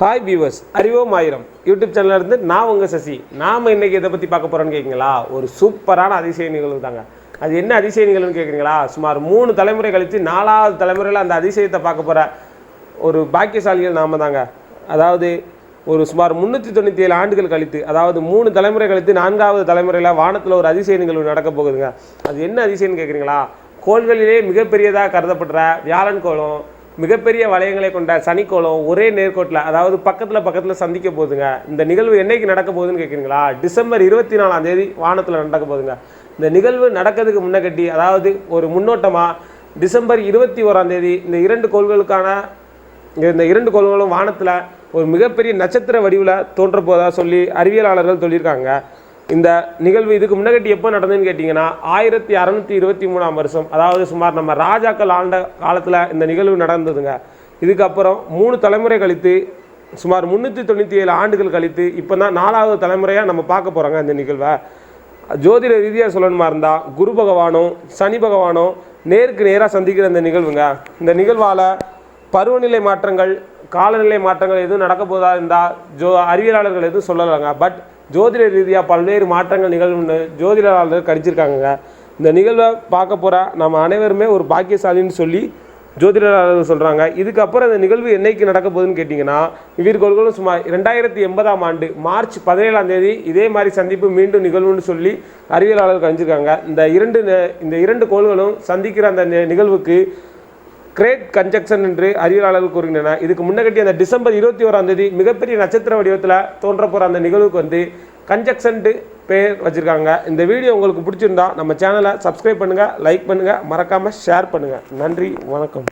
Hi viewers அறிவோம் ஆயிரம். YouTube சேனல்லேருந்து நான் உங்கள் சசி. நாம் இன்றைக்கி இதை பற்றி பார்க்க போகிறோன்னு கேட்குங்களா ஒரு சூப்பரான அதிசய நிகழ்வு தாங்க. அது என்ன அதிசய நிகழ்வுன்னு கேட்குறீங்களா சுமார் மூணு தலைமுறை கழித்து நாலாவது தலைமுறையில் அந்த அதிசயத்தை பார்க்க போகிற ஒரு பாக்கியசாலிகள் நாம தாங்க. அதாவது ஒரு சுமார் முந்நூற்றி தொண்ணூற்றி ஏழு ஆண்டுகள் கழித்து அதாவது மூணு தலைமுறை கழித்து நான்காவது தலைமுறையில் வானத்தில் ஒரு அதிசய நிகழ்வு நடக்க போகுதுங்க. அது என்ன அதிசயம்னு கேட்குறீங்களா கோள்களிலே மிகப்பெரியதாக கருதப்படுற வியாழன் கோளம் மிகப்பெரிய வளையங்களை கொண்ட சனிக்கோளம் ஒரே நேர்கோட்டில் அதாவது பக்கத்தில் பக்கத்தில் சந்திக்க போகுதுங்க. இந்த நிகழ்வு என்னைக்கு நடக்க போகுதுன்னு கேட்குறீங்களா? டிசம்பர் இருபத்தி நாலாம் தேதி வானத்தில் நடக்க போகுதுங்க. இந்த நிகழ்வு நடக்கிறதுக்கு முன்னகட்டி அதாவது ஒரு முன்னோட்டமாக டிசம்பர் இருபத்தி ஓராம் தேதி இந்த இரண்டு கோள்களுக்கான இந்த இரண்டு கோள்களும் வானத்தில் ஒரு மிகப்பெரிய நட்சத்திர வடிவில் தோன்ற போதா சொல்லி அறிவியலாளர்கள் சொல்லியிருக்காங்க. இந்த நிகழ்வு இதுக்கு முன்னகட்டி எப்போ நடந்ததுன்னு கேட்டிங்கன்னா ஆயிரத்தி அறநூற்றி இருபத்தி மூணாம் வருஷம் அதாவது சுமார் நம்ம ராஜாக்கள் ஆண்ட காலத்தில் இந்த நிகழ்வு நடந்ததுங்க. இதுக்கப்புறம் மூணு தலைமுறை கழித்து சுமார் முந்நூற்றி தொண்ணூற்றி ஏழு ஆண்டுகள் கழித்து இப்போ தான் நாலாவது தலைமுறையாக நம்ம பார்க்க போகிறோங்க இந்த நிகழ்வை. ஜோதிட ரீதியாக சொல்லணுமா இருந்தால் குரு பகவானும் சனி பகவானும் நேருக்கு நேராக சந்திக்கிற இந்த நிகழ்வுங்க. இந்த நிகழ்வால் பருவநிலை மாற்றங்கள் காலநிலை மாற்றங்கள் எதுவும் நடக்க போதா இருந்தால் ஜோ அறிவியலாளர்கள் எதுவும் சொல்லலைங்க. பட் ஜோதிட ரீதியாக பல்வேறு மாற்றங்கள் நிகழ்வுன்னு ஜோதிடர்கள் கணிச்சிருக்காங்கங்க. இந்த நிகழ்வை பார்க்க போகிற நம்ம அனைவருமே ஒரு பாக்கியசாலின்னு சொல்லி ஜோதிடர்கள் சொல்கிறாங்க இதுக்கப்புறம் இந்த நிகழ்வு என்னைக்கு நடக்க போகுதுன்னு கேட்டிங்கன்னா இவர்களும் சுமார் ரெண்டாயிரத்தி எண்பதாம் ஆண்டு மார்ச் பதினேழாம் தேதி இதே மாதிரி சந்திப்பு மீண்டும் நிகழ்வுன்னு சொல்லி அறிவியலாளர்கள் கணிச்சிருக்காங்க. இந்த இரண்டு இந்த இரண்டு கோள்களும் சந்திக்கிற அந்த நிகழ்வுக்கு கிரேட் கன்ஜக்ஷன் என்று அறிவியலாளர்கள் கூறுகின்றனர் இதுக்கு முன்னகட்டி அந்த டிசம்பர் இருபத்தி ஓராம் தேதி மிகப்பெரிய நட்சத்திர வடிவத்தில் தோன்ற போகிற அந்த நிகழ்வுக்கு வந்து கன்ஜக்ஷன்ட்டு பேர் வச்சுருக்காங்க. இந்த வீடியோ உங்களுக்கு பிடிச்சிருந்தா நம்ம சேனலை சப்ஸ்கிரைப் பண்ணுங்கள் லைக் பண்ணுங்கள் மறக்காமல் ஷேர் பண்ணுங்கள் நன்றி வணக்கம்.